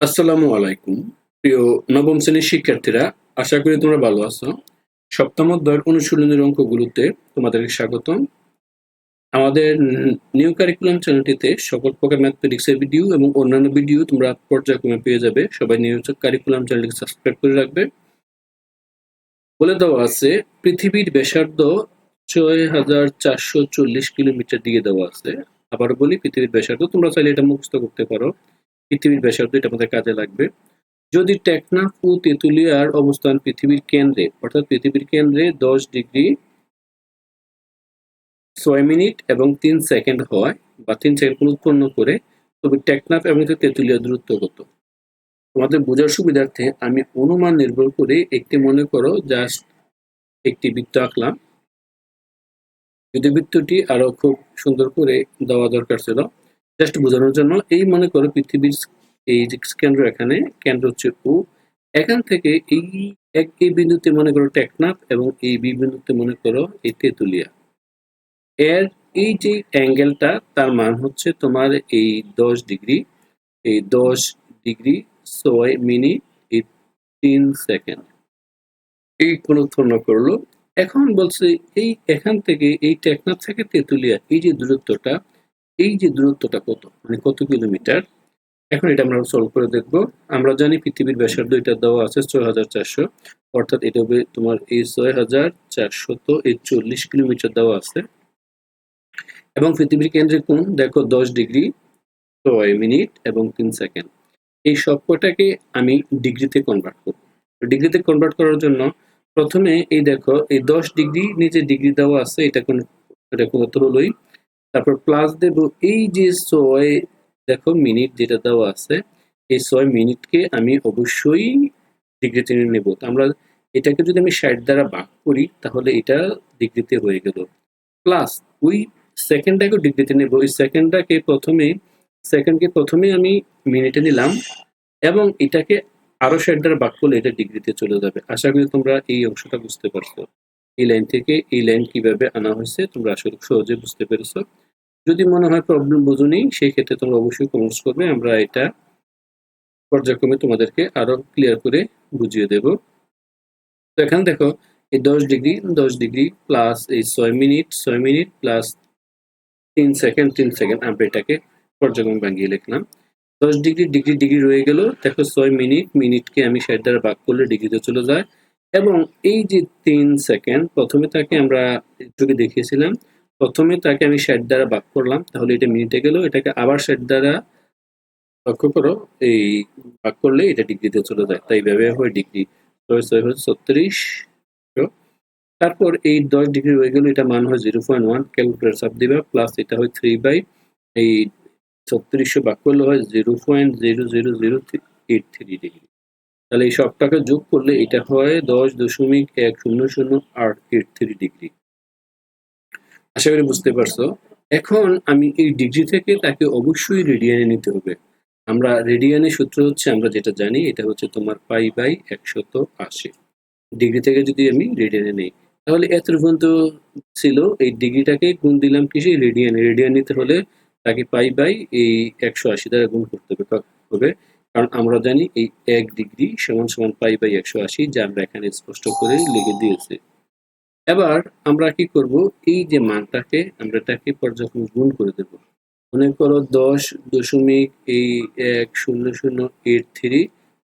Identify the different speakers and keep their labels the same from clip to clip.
Speaker 1: আসসালামু আলাইকুম। প্রিয় নবম শ্রেণির শিক্ষার্থীরা, আশা করি তোমরা ভালো আছো। সপ্তম অধ্যায়ের অনুশীলনের অঙ্কগুলোতে তোমাদেরকে স্বাগতম। আমাদের নিউ কারিকুলাম চ্যানেলটিতে সকল প্রকার ম্যাথমেটিক্সের ভিডিও এবং অন্যান্য ভিডিও তোমরা পর্যায়ক্রমে পেয়ে যাবে। সবাই নিউ কারিকুলাম চ্যানেলটিকে সাবস্ক্রাইব করে রাখবে। বলে দেওয়া আছে, পৃথিবীর ব্যাসার্ধ ছয় হাজার চারশো চল্লিশ কিলোমিটার দিয়ে দেওয়া আছে। আবার বলি, পৃথিবীর ব্যাসার্ধ তোমরা চাইলে এটা মুখস্থ করতে পারো। পৃথিবীর ব্যাসার্ধ এটা আমাদের কাজে লাগবে। যদি টেকনাফ ও তেঁতুলিয়ার অবস্থান পৃথিবীর কেন্দ্রে, অর্থাৎ পৃথিবীর কেন্দ্রে দশ ডিগ্রি ছয় মিনিট এবং তিন সেকেন্ড হয় বা তিন সেকেন্ড উৎপন্ন করে, তবে টেকনাফ এবং তেঁতুলিয়া দূরত্ব কত? তোমাদের বোঝার সুবিধার্থে আমি অনুমান নির্ভর করে একটি মনে করো জাস্ট একটি বৃত্ত আঁকলাম। যদি বৃত্তটি আরও খুব সুন্দর করে দেওয়া দরকার ছিল জাস্ট বোঝানোর জন্য এই মনে করো পৃথিবীর এই যে কেন্দ্র এখানে, কেন্দ্র হচ্ছে ও এখান থেকে এই এক এই বিন্দুতে মনে করো টেকনাফ এবং এই বি বিন্দুতে মনে করো এই তেঁতুলিয়া। এর এই যে অ্যাঙ্গেলটা, তার মান হচ্ছে তোমার এই দশ ডিগ্রি। এই দশ ডিগ্রি ছয় মিনিট এই তিন সেকেন্ড। এই কোন উৎপন্ন করল। এখন বলছে এই এখান থেকে এই টেকনাফ থেকে তেঁতুলিয়া, এই যে দূরত্বটা এই যে দূরত্বটা কত? মানে কত কিলোমিটার? এখন এটা আমরা সলভ করে দেখব। আমরা জানি পৃথিবীর ব্যাসার্ধ এটা দেওয়া আছে ছয় হাজার চারশো। অর্থাৎ এটা হবে তোমার এই ছয় হাজার চারশত এই চল্লিশ কিলোমিটার দেওয়া আছে। এবং পৃথিবীর কেন্দ্রে কোন দেখো দশ ডিগ্রি ছয় মিনিট এবং তিন সেকেন্ড। এই সবকটাকে আমি ডিগ্রিতে কনভার্ট করব। ডিগ্রিতে কনভার্ট করার জন্য প্রথমে এই দেখো, এই দশ ডিগ্রি নিচে ডিগ্রি দেওয়া আছে, এটা কোন এটা কোনো হলোই তারপর প্লাস দেব এই যে ছয়, দেখো মিনিট যেটা দেওয়া আছে, এই ছয় মিনিটকে আমি অবশ্যই ডিগ্রিতে নেব। তো আমরা এটাকে যদি আমি ষাট দ্বারা ভাগ করি, তাহলে এটা ডিগ্রিতে হয়ে গেল। প্লাস ওই সেকেন্ডটাকে ডিগ্রিতে নেব। ওই সেকেন্ডটাকে প্রথমে সেকেন্ডকে প্রথমে আমি মিনিটে নিলাম এবং এটাকে আরও ষাট দ্বারা ভাগ করলে এটা ডিগ্রিতে চলে যাবে। আশা করি তোমরা এই অংশটা বুঝতে পারছ। এই লাইন থেকে এই লাইন কীভাবে আনা হয়েছে, তোমরা আসলে সহজে বুঝতে পেরেছ। যদি মনে হয় প্রবলেম বুঝুনি সেই ক্ষেত্রে তোমরা অবশ্যই কমেন্টস করবে, আমরা এটা পর্যায়ক্রমে তোমাদেরকে আরও ক্লিয়ার করে বুঝিয়ে দেব। তো এখানে দেখো, এই দশ ডিগ্রি দশ ডিগ্রি প্লাস এই ছয় মিনিট ছয় মিনিট প্লাস তিন সেকেন্ড তিন সেকেন্ড আমরা এটাকে পর্যায়ক্রমে ভাঙিয়ে লিখলাম। দশ ডিগ্রি ডিগ্রি ডিগ্রি রয়ে গেল। দেখো, ছয় মিনিট মিনিটকে আমি ষাট দ্বারা ভাগ করলে ডিগ্রিতে চলে যায়। এবং এই যে তিন সেকেন্ড প্রথমে তাকে আমরা যদি দেখিয়েছিলাম, প্রথমে তাকে আমি ষাট দ্বারা ভাগ করলাম, তাহলে এটা মিনিটে গেল, এটাকে আবার ষাট দ্বারা লক্ষ্য করো, এই ভাগ করলে এটা ডিগ্রিতে চলে যায়, তাই ভেবে হয় ডিগ্রি ছয় ছয় হচ্ছে ছত্রিশ তারপর এই দশ ডিগ্রি হয়ে গেল, এটা মান হয় জিরো পয়েন্ট ওয়ান ক্যালকুলেটার চাপ দিবা প্লাস এটা হয় থ্রি বাই এই ছত্রিশশো ভাগ করলে হয় zero point zero zero zero eight three degree তাহলে এই সবটাকে যোগ করলে এটা হয় দশ দশমিক এক শূন্য শূন্য আট এইট থ্রি ডিগ্রি আশা করি বুঝতে পারছ। এখন আমি এই ডিগ্রি থেকে তাকে অবশ্যই রেডিয়ানে নিতে হবে। আমরা রেডিয়ানের সূত্র হচ্ছে, আমরা যেটা জানি, এটা হচ্ছে তোমার পাই বাই একশত আশি। ডিগ্রি থেকে যদি আমি রেডিয়ানে নেই, তাহলে এত পর্যন্ত ছিল, এই ডিগ্রিটাকে গুণ দিলাম কিসে রেডিয়ানে রেডিয়ান নিতে হলে তাকে পাই বাই এই একশো আশি দ্বারা গুণ করতে হবে। কারণ আমরা জানি এই এক ডিগ্রি সমান সমান পাই বাই একশো আশি, যা আমরা এখানে স্পষ্ট করে লিখে দিয়েছি। এবার আমরা কি করব? এই যে মানটাকে আমরা এটাকে পর্যায়ক্রমে গুণ করে দেব। মনে করো দশ দশমিক এই এক শূন্য শূন্য এইট থ্রি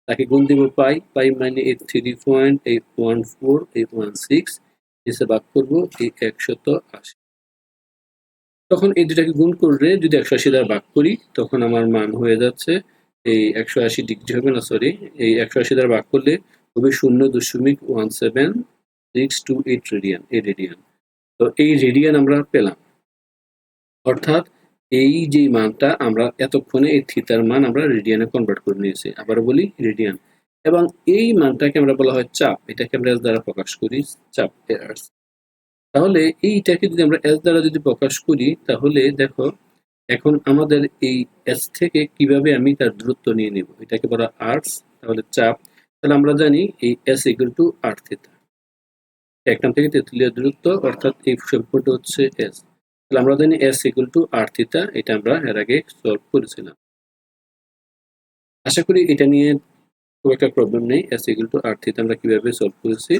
Speaker 1: তাকে গুণ দিব পাই পাই মানে এই three point eight one four eight one six এসে ভাগ করব এই একশত আশি। তখন এই দুটাকে গুণ করলে যদি একশো আশি দ্বারা ভাগ করি, তখন আমার মান হয়ে যাচ্ছে এই একশো আশি ডিগ্রি হবে না সরি এই একশো আশি দ্বারা ভাগ করলে হবে শূন্য দশমিক one seven six two eight radian এই রেডিয়ান তো এই রেডিয়ান আমরা পেলাম। অর্থাৎ এই যে মানটা আমরা এতক্ষণে এই থিতার মান আমরা রেডিয়ানে কনভার্ট করে নিয়েছি আবার বলি রেডিয়ান এবং এই মানটাকে আমরা বলা হয় চাপ, এটাকে আমরা এস দ্বারা প্রকাশ করি, চাপ তাহলে এইটাকে যদি আমরা এস দ্বারা যদি প্রকাশ করি, তাহলে দেখো এখন আমাদের এই এস থেকে কীভাবে আমি তার দূরত্ব নিয়ে নেব? এটাকে বলা আর্টস তাহলে চাপ। তাহলে আমরা জানি এই এস ইকুয়াল টু আট থিতা একটাম থেকে তেঁতুলিয়া দূরত্ব, অর্থাৎ এই সম্পর্কটা হচ্ছে এস তাহলে আমরা জানি S equal to R theta এটা আমরা এর আগে সলভ করেছিলাম। আশা করি এটা নিয়ে খুব একটা প্রবলেম নেই। S equal to R theta আমরা কীভাবে সলভ করেছি?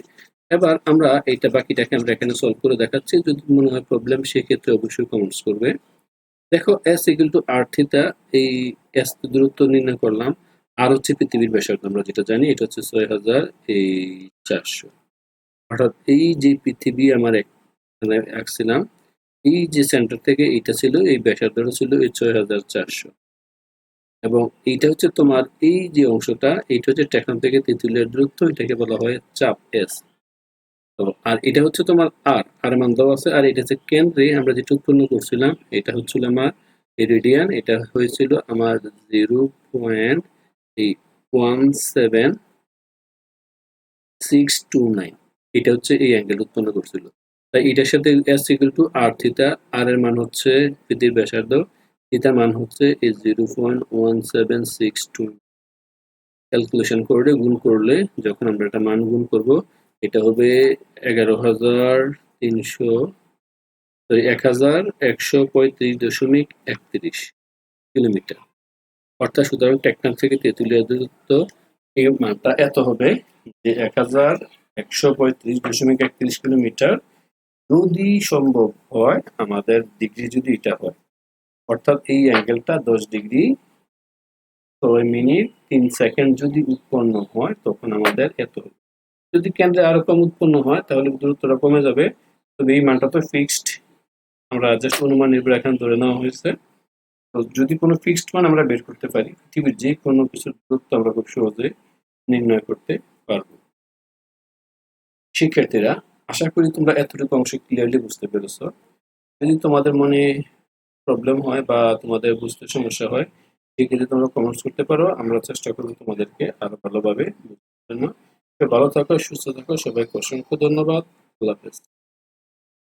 Speaker 1: এবার আমরা এইটা বাকিটাকে আমরা এখানে সলভ করে দেখাচ্ছি। যদি মনে হয় প্রবলেম সেক্ষেত্রে অবশ্যই কমেন্টস করবে। দেখো S equal to R theta এই এস দূরত্ব নির্ণয় করলাম। আর হচ্ছে পৃথিবীর ব্যাসার্ধ, আমরা যেটা জানি, এটা হচ্ছে ছয় হাজার এই চারশো। অর্থাৎ এই যে পৃথিবী আমার এখানে আঁকছিলাম, এই যে সেন্টার থেকে এইটা ছিল, এই ব্যাসার্ধটা ছিল এই ছয় হাজার চারশো। এবং এইটা হচ্ছে তোমার এই যে অংশটা, এইটা হচ্ছে টেকনাম থেকে তেঁতুলিয়ার দূরত্ব, এটাকে বলা হয় চাপ এস তো, আর এটা হচ্ছে তোমার আর আর মান দেওয়া আছে, আর এটা হচ্ছে কেন্দ্রে আমরা যেটা উৎপন্ন করছিলাম, এটা হচ্ছিল আমার রেডিয়ান এটা হয়েছিল আমার জিরো পয়েন্ট এই one seven six two nine এটা হচ্ছে এই অ্যাঙ্গেল উৎপন্ন করছিল। তাই এটার সাথে S equal to R theta আর এর মান হচ্ছে পৃথিবীর ব্যাসার্ধ থিতার মান হচ্ছে এই zero point one seven six two calculation করলে, গুণ করলে, যখন আমরা একটা মান গুণ করব এটা হবে এগারো হাজার তিনশো, সরি, এক হাজার একশো পঁয়ত্রিশ দশমিক একত্রিশ কিলোমিটার। অর্থাৎ সুতরাং টেকনাফ থেকে তেঁতুলিয়া দূরত্ব এই মানটা এত হবে যে এক হাজার একশো পঁয়ত্রিশ দশমিক একত্রিশ কিলোমিটার যদি সম্ভব হয়, আমাদের ডিগ্রি যদি এটা হয়, অর্থাৎ এই অ্যাঙ্গেলটা দশ ডিগ্রি ছয় মিনিট তিন সেকেন্ড যদি উৎপন্ন হয়, তখন আমাদের এত হবে। যদি কেন্দ্রে আরও কম উৎপন্ন হয়, তাহলে দূরত্বটা কমে যাবে। তবে এই মানটা তো ফিক্সড আমরা জাস্ট অনুমান নির্ভর এখানে ধরে নেওয়া হয়েছে। তো যদি কোনো ফিক্সড মান আমরা বের করতে পারি, পৃথিবীর যে কোনো কিছুর দূরত্ব আমরা খুব সহজে নির্ণয় করতে পারব। শিক্ষার্থীরা, আশা করি তোমরা এতটুকু অংশ ক্লিয়ারলি বুঝতে পেরেছ। যদি তোমাদের মনে প্রবলেম হয় বা তোমাদের বুঝতে সমস্যা হয় সেক্ষেত্রে তোমরা কমেন্টস করতে পারো। আমরা চেষ্টা করব তোমাদেরকে আরও ভালোভাবে বুঝতে জন্য। ভালো থাকো সুস্থ থাকো সবাইকে অসংখ্য ধন্যবাদ। আল্লাহ হাফেজ।